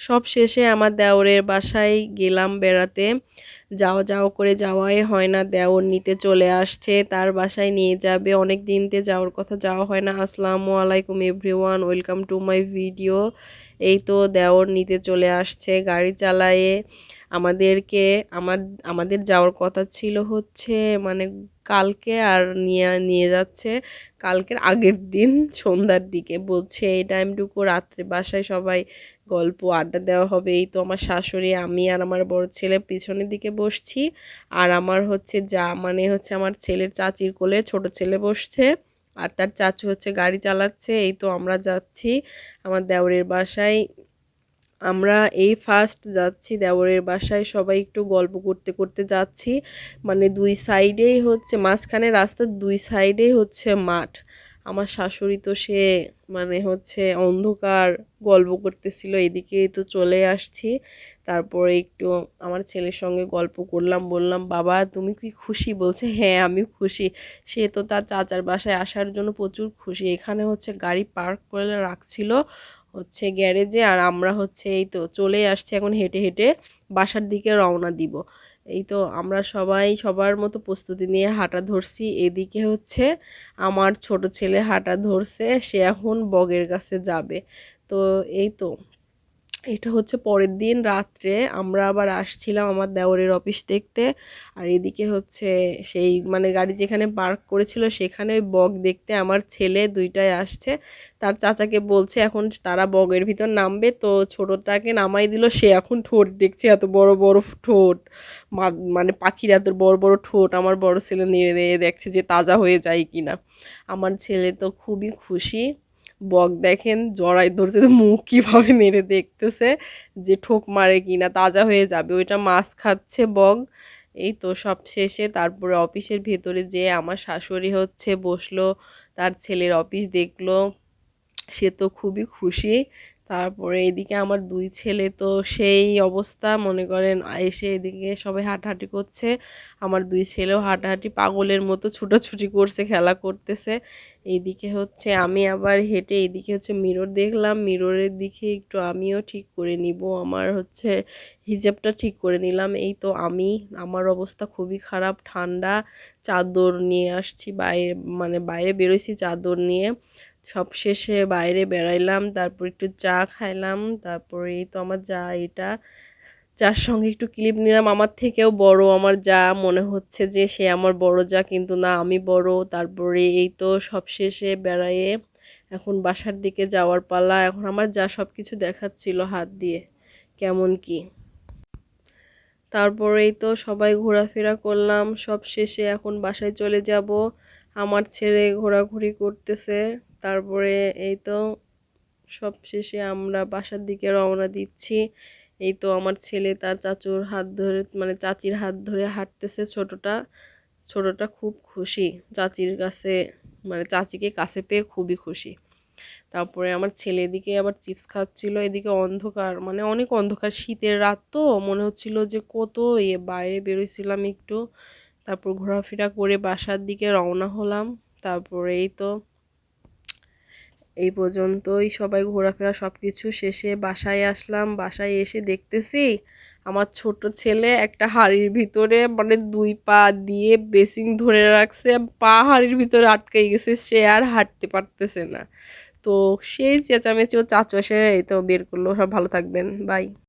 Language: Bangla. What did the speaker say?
সব শেষে আমার দেওরের বাসায় গেলাম বেড়াতে। যাও যাও করে যাওয়াই হয় না। দেওর নিতে চলে আসছে, তার বাসায় নিয়ে যাবে। অনেক দিনতে যাওয়ার কথা যাওয়া হয় না। আসসালামু আলাইকুম everyone, welcome to my video. এই তো দেওর নিতে চলে আসছে গাড়ি চালায়ে। আমাদেরকে, আমার, আমাদের যাওয়ার কথা ছিল হচ্ছে মানে কালকে আর নিয়ে নিয়ে যাচ্ছে কালকের আগের দিন সন্ধ্যার দিকে। বলছে এই টাইমটুকু রাত্রে বাসায় সবাই গল্প আড্ডা দেওয়া হবে। এই তো আমার শাশুড়ি, আমি আর আমার বড় ছেলে পিছনের দিকে বসছি। আর আমার হচ্ছে যা মানে হচ্ছে আমার ছেলের চাচির কোলে ছোট ছেলে বসছে। আর তার চাচু হচ্ছে গাড়ি চালাচ্ছে, এই তো আমরা যাচ্ছি আমার দেওরের বাসায়। আমরা এই ফার্স্ট যাচ্ছি দেওরের বাসায়, সবাই একটু গল্প করতে করতে যাচ্ছি। মানে দুই সাইডেই হচ্ছে, মাঝখানে রাস্তার দুই সাইডেই হচ্ছে মাঠ। আমার শাশুড়ি তো সে মানে হচ্ছে অন্ধকার গল্প করতেছিল, এদিকে তো চলে আসছি। তারপরে একটু আমার ছেলের সঙ্গে গল্প করলাম, বললাম, বাবা, তুমি কি খুশি? বলছে হ্যাঁ আমি খুশি। সে তো তার চাচার বাসায় আসার জন্য প্রচুর খুশি। এখানে হচ্ছে গাড়ি পার্ক করে রাখছিল হচ্ছে গ্যারেজে, আর আমরা হচ্ছে এই তো চলে আসছি, এখন হেঁটে হেঁটে বাসার দিকে রওনা দিব। এই তো আমরা সবাই সবার মতো প্রস্তুতি নিয়ে হাঁটা ধরছি। এদিকে হচ্ছে আমার ছোট ছেলে হাঁটা ধরছে, সে এখন বগের কাছে যাবে। তো এই তো এটা হচ্ছে পরের দিন রাত্রে। আমরা আবার আসছিলাম আমার দেওরের অফিস দেখতে। আর এদিকে হচ্ছে সেই মানে গাড়ি যেখানে পার্ক করেছিল সেখানে ওই বগ দেখতে আমার ছেলে দুইটাই আসছে। তার চাচাকে বলছে, এখন তারা বগের ভিতর নামবে। তো ছোটোটাকে নামাই দিল, সে এখন ঠোঁট দেখছে, এত বড় বড় ঠোঁট। মানে পাখির এত বড় বড় ঠোঁট আমার বড় ছেলে নিয়ে দেখছে যে তাজা হয়ে যায় কিনা। আমার ছেলে তো খুবই খুশি। বক দেখেন জড়াই ধরছে, তো মুখ কীভাবে নেড়ে দেখতেছে যে ঠোক মারে কি না তাজা হয়ে যাবে। ওইটা মাছ খাচ্ছে বক। এই তো সব শেষে তারপরে অফিসের ভেতরে যে আমার শাশুড়ি হচ্ছে, বসল, তার ছেলের অফিস দেখল। সে তো খুবই খুশি। তারপরে এদিকে আমার দুই ছেলে তো সেই অবস্থা। মনে করেন, এসে এদিকে সবাই হাঁটাহাঁটি করছে। আমার দুই ছেলেও হাঁটাহাঁটি পাগলের মতো ছুটোছুটি করছে, খেলা করতেছে। এইদিকে হচ্ছে আমি আবার হেঁটে এইদিকে হচ্ছে মিরর দেখলাম। মিররের দিকে একটু আমিও ঠিক করে নিব। আমার হচ্ছে হিজাবটা ঠিক করে নিলাম। এই তো আমি, আমার অবস্থা খুবই খারাপ। ঠান্ডা, চাদর নিয়ে আসছি, বাইরে মানে বাইরে বেরোইছি চাদর নিয়ে। সব শেষে বাইরে বেড়াইলাম, তারপর একটু চা খাইলাম, তারপরে তো আমার যা এটা, যার সঙ্গে একটু ক্লিপ নিলাম। আমার থেকেও বড় আমার যা মনে হচ্ছে যে সে আমার বড় যা, কিন্তু না, আমি বড়। তারপরে এই তো সব শেষে বেড়াইয়ে এখন বাসার দিকে যাওয়ার পালা। এখন আমার যা সব কিছু দেখাচ্ছিল হাত দিয়ে, কেমন কি। তারপরেই তো সবাই ঘোরাফেরা করলাম। সব শেষে এখন বাসায় চলে যাব। আমার ছেলে ঘোরাঘুরি করতেছে। তারপরে এই তো সব শেষে আমরা বাসার দিকে রওনা দিচ্ছি। এই তো আমার ছেলে তার চাচুর হাত ধরে মানে চাচির হাত ধরে হাঁটতেছে ছোটটা। ছোটটা খুব খুশি। চাচির কাছে মানে চাচিকে কাছে পেয়ে খুবই খুশি। তারপরে আমার ছেলে এদিকে আবার চিপস খাচ্ছিল, এদিকে অন্ধকার মানে অনেক অন্ধকার। শীতের রাত তো, মনে হচ্ছিল যে কত এ বাইরে বেরোইছিলাম একটু। তারপর ঘোরাফেরা করে বাসার দিকে রওনা হলাম। তারপরে এই তো এই পর্যন্তই সবাই ঘোরাফেরা সব কিছু শেষে বাসায় আসলাম। বাসায় এসে দেখতেছি আমার ছোট ছেলে একটা হাড়ির ভিতরে মানে দুই পা দিয়ে বেসিং ধরে রাখছে। পা হাড়ির ভিতরে আটকে গেছে, সে আর হাঁটতে পারতেছে না। তো সেই চেঁচামেচি ও চাচু এসে এই তো বের করল। সব ভালো থাকবেন। বাই।